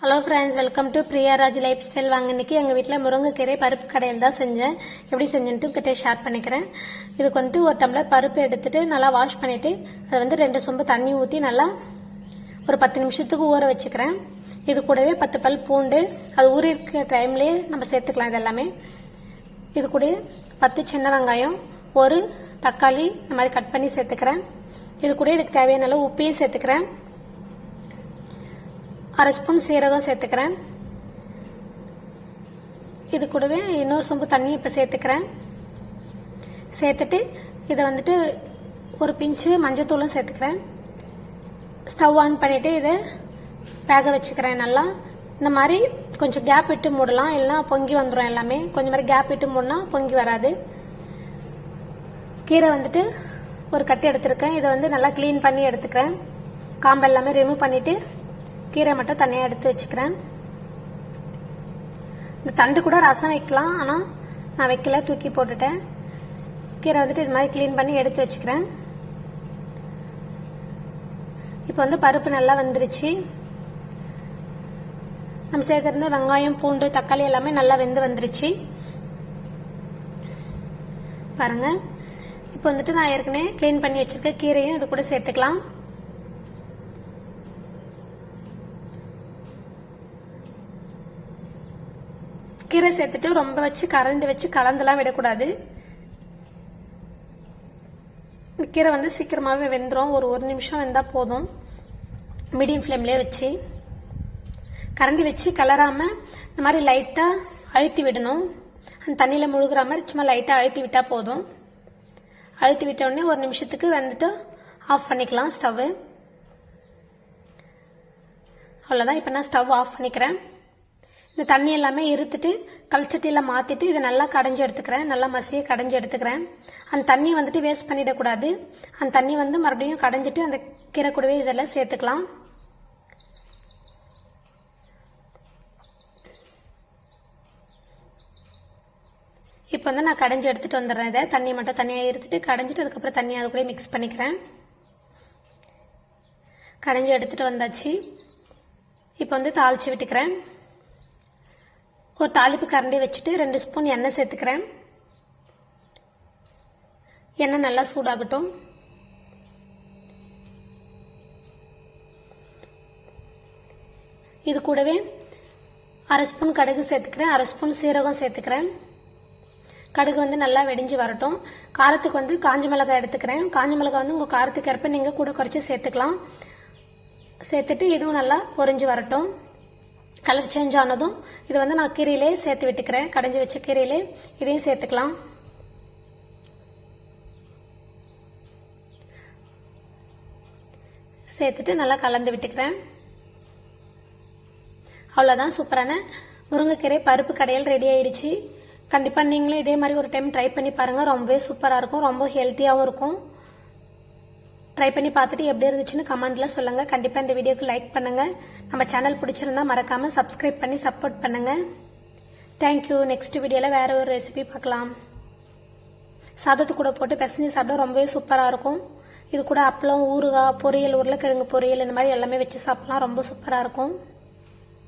Hello friends welcome to Priyaraj lifestyle வாங்க இன்னைக்கு எங்கள் வீட்டில் முருங்கைக்கீரை பருப்பு கடையில் தான் செஞ்சேன். எப்படி செஞ்சேன்ட்டு கிட்டே ஷேர் பண்ணிக்கிறேன். இதுக்கு வந்துட்டு ஒரு டம்ளர் பருப்பு எடுத்துட்டு நல்லா வாஷ் பண்ணிவிட்டு அதை வந்து ரெண்டு சொம்பு தண்ணி ஊற்றி நல்லா ஒரு பத்து நிமிஷத்துக்கு ஊற வச்சுக்கிறேன். இது கூடவே பத்து பல் பூண்டு அது ஊறி இருக்கிற டைம்லேயே நம்ம சேர்த்துக்கலாம் இது எல்லாமே இது கூட பத்து சின்ன வெங்காயம் ஒரு தக்காளி இந்த மாதிரி கட் பண்ணி சேர்த்துக்கிறேன். இது கூட இதுக்கு தேவையான அளவு உப்பையும் சேர்த்துக்கிறேன். அரை ஸ்பூன் சீரகம் சேர்த்துக்கிறேன். இது கூடவே இன்னொரு சொம்பு தண்ணி இப்போ சேர்த்துக்கிறேன். சேர்த்துட்டு இதை வந்துட்டு ஒரு பிஞ்சு மஞ்சத்தூளும் சேர்த்துக்கிறேன். ஸ்டவ் ஆன் பண்ணிவிட்டு இதை வேக வச்சுக்கிறேன் நல்லா. இந்த மாதிரி கொஞ்சம் கேப் விட்டு மூடலாம். இல்லைனா பொங்கி வந்துடும் எல்லாமே. கொஞ்சம் மாதிரி கேப் விட்டு மூடினா பொங்கி வராது. கீரை வந்துட்டு ஒரு கட்டி எடுத்திருக்கேன். இதை வந்து நல்லா க்ளீன் பண்ணி எடுத்துக்கிறேன். காம்பு எல்லாமே ரிமூவ் பண்ணிவிட்டு கீரை மட்டும் தனியாக எடுத்து வச்சுக்கிறேன். இந்த தண்டு கூட ரசம் வைக்கலாம் ஆனால் நான் வைக்கல தூக்கி போட்டுட்டேன். கீரை வந்துட்டு இது மாதிரி க்ளீன் பண்ணி எடுத்து வச்சுக்கிறேன். இப்போ வந்து பருப்பு நல்லா வந்துருச்சு. நம்ம சேர்த்துருந்து வெங்காயம் பூண்டு தக்காளி எல்லாமே நல்லா வெந்து வந்துருச்சு. பாருங்கள் இப்போ வந்துட்டு நான் ஏற்கனவே க்ளீன் பண்ணி வச்சுருக்க கீரையும் இது கூட சேர்த்துக்கலாம். கீரை சேர்த்துட்டு ரொம்ப வச்சு கரண்டு வச்சு கலந்துலாம் விடக்கூடாது. கீரை வந்து சீக்கிரமாகவே வெந்துடும் ஒரு ஒரு நிமிஷம் வெந்தால் போதும். மீடியம் ஃப்ளேம்லேயே வச்சு கரண்டி வச்சு கலராமல் இந்த மாதிரி லைட்டாக அழுத்தி விடணும். அந்த தண்ணியில் முழுகிற மாதிரி சும்மா லைட்டாக அழுத்தி விட்டால் போதும். அழுத்தி விட்ட ஒரு நிமிஷத்துக்கு வந்துட்டு ஆஃப் பண்ணிக்கலாம் ஸ்டவ்வு. அவ்வளோதான் இப்போ நான் ஸ்டவ் ஆஃப் பண்ணிக்கிறேன். இந்த தண்ணி எல்லாமே இருத்துட்டு கல்ச்சட்டியில் மாற்றிட்டு இதை நல்லா கடைஞ்சி எடுத்துக்கிறேன். நல்லா மசியை கடைஞ்சி எடுத்துக்கிறேன். அந்த தண்ணி வந்துட்டு வேஸ்ட் பண்ணிடக்கூடாது. அந்த தண்ணி வந்து மறுபடியும் கடைஞ்சிட்டு அந்த கீரை கூடவே இதெல்லாம் சேர்த்துக்கலாம். இப்போ வந்து நான் கடைஞ்சி எடுத்துகிட்டு வந்துடுறேன் இதை. தண்ணி மட்டும் தண்ணியாக இருத்துட்டு கடைஞ்சிட்டு அதுக்கப்புறம் தண்ணி அது கூட மிக்ஸ் பண்ணிக்கிறேன். கடைஞ்சி எடுத்துகிட்டு வந்தாச்சு. இப்போ வந்து தாளித்து விட்டுக்கிறேன். ஒரு தாளிப்பு கரண்டி வச்சுட்டு ரெண்டு ஸ்பூன் எண்ணெய் சேர்த்துக்கிறேன். எண்ணெய் நல்லா சூடாகட்டும். இது கூடவே அரை ஸ்பூன் கடுகு சேர்த்துக்கிறேன். அரை ஸ்பூன் சீரகம் சேர்த்துக்கிறேன். கடுகு வந்து நல்லா வெடிஞ்சு வரட்டும். காரத்துக்கு வந்து காஞ்ச மிளகாய் எடுத்துக்கிறேன். காஞ்ச மிளகாய் வந்து உங்கள் காரத்துக்கு ஏற்ப நீங்கள் கூட குறைச்சி சேர்த்துக்கலாம். சேர்த்துட்டு இதுவும் நல்லா பொரிஞ்சு வரட்டும். கலர் சேஞ்ச் ஆனதும் இது வந்து நான் கீரையிலே சேர்த்து விட்டுக்கிறேன். கடைஞ்சி வச்ச கீரையிலே இதையும் சேர்த்துக்கலாம். சேர்த்துட்டு நல்லா கலந்து விட்டுக்கிறேன். அவ்வளோதான் சூப்பரான முருங்கைக்கீரை பருப்பு கடையில் ரெடி ஆயிடுச்சு. கண்டிப்பாக நீங்களும் இதே மாதிரி ஒரு டைம் ட்ரை பண்ணி பாருங்கள் ரொம்பவே சூப்பராக இருக்கும். ரொம்ப ஹெல்த்தியாகவும் இருக்கும். ட்ரை பண்ணி பார்த்துட்டு எப்படி இருந்துச்சுன்னு கமெண்ட்டில் சொல்லுங்கள் கண்டிப்பாக இந்த வீடியோக்கு லைக் பண்ணுங்கள் நம்ம சேனல் பிடிச்சிருந்தா மறக்காமல் சப்ஸ்கிரைப் பண்ணி சப்போர்ட் பண்ணுங்கள் தேங்க்யூ நெக்ஸ்ட் வீடியோவில் வேறு ஒரு ரெசிபி பார்க்கலாம். சாதத்து கூட போட்டு பிசைஞ்சு சாப்பிட்டா ரொம்பவே சூப்பராக இருக்கும். இது கூட அப்பளம் ஊறுகாய் பொரியல் உருளைக்கிழங்கு பொரியல் இந்த மாதிரி எல்லாமே வச்சு சாப்பிட்லாம். ரொம்ப சூப்பராக இருக்கும்.